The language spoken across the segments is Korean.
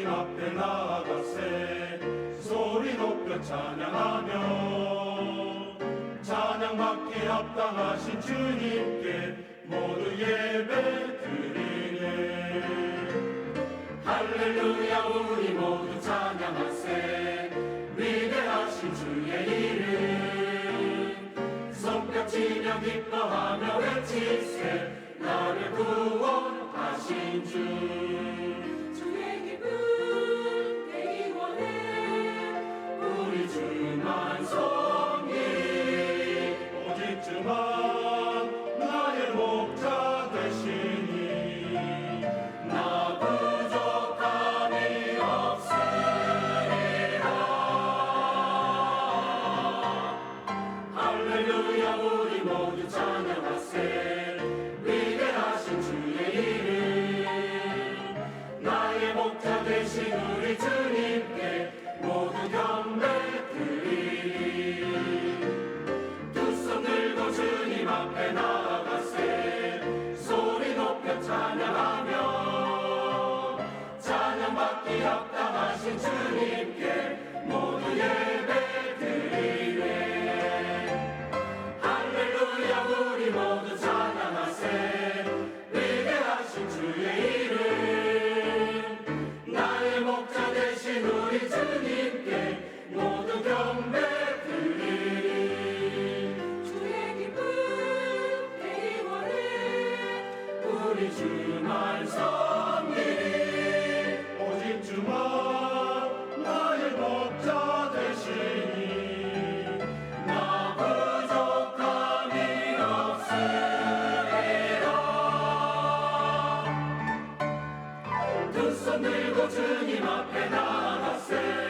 주님 앞에 나아가세. 소리 높여 찬양하며 찬양받기 합당하신 주님께 모두 예배 드리네. 할렐루야 우리 모두 찬양하세. 위대하신 주의 이름. 손뼉치며 기뻐하며 외치세. 나를 구원하신 주. 나의 목자 되신 우리 주님께 주만 섬기리. 오직 주만 나의 목자 되시니 나 부족함이 없으리라. 두 손 들고 주님 앞에 나가세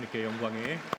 주님께 영광의